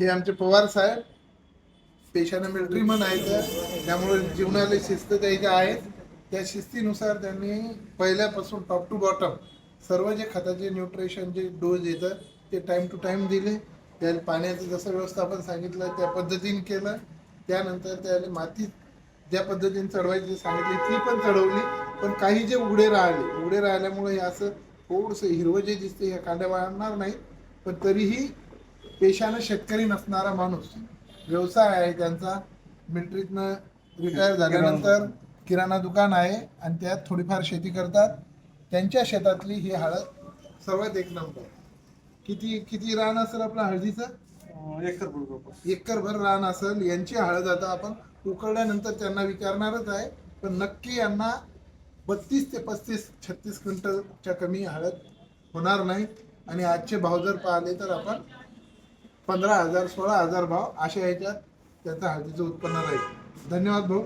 हे आमचे पवार साहेब पेशाने मिलिटरी मन आहेत. त्यामुळे जीवनाला शिस्त द्यायच्या आहेत त्या शिस्तीनुसार त्यांनी पहिल्यापासून टॉप टू बॉटम सर्व जे खताचे न्यूट्रिशन जे डोज येतं ते टाइम टू टाइम दिले. त्याला पाण्याचं जसं व्यवस्थापन सांगितलं त्या पद्धतीने केलं. त्यानंतर त्याला माती ज्या पद्धतीने चढवायची सांगितली ती पण चढवली. पण काही जे उघडे राहिले उघडे राहिल्यामुळे हे असं थोडंसं हिरवं जे दिसते ह्या कांड्या वाढणार नाही पण तरीही पेशानं शेतकरी नसणारा माणूस व्यवसाय आहे त्यांचा. मिलिटरीतनं रिटायर झाल्यानंतर किराणा दुकान आहे आणि त्यात थोडीफार शेती करतात. त्यांच्या शेतातली ही हळद सर्वात एक नंबर. किती किती रान असेल आपलं हळदीचं? अं, एकर बरोबर एकरभर रान असेल. यांची हळद आता आपण उकळल्यानंतर त्यांना विचारणारच आहे. पण नक्की यांना बत्तीस ते पस्तीस छत्तीस क्विंटलच्या कमी हळद होणार नाही आणि आजचे भाव जर पाहिले तर आपण पंधरा हजार सोळा हजार भाव अशा ह्याच्यात त्याचं हळदीचं उत्पन्न राहील. धन्यवाद भाऊ.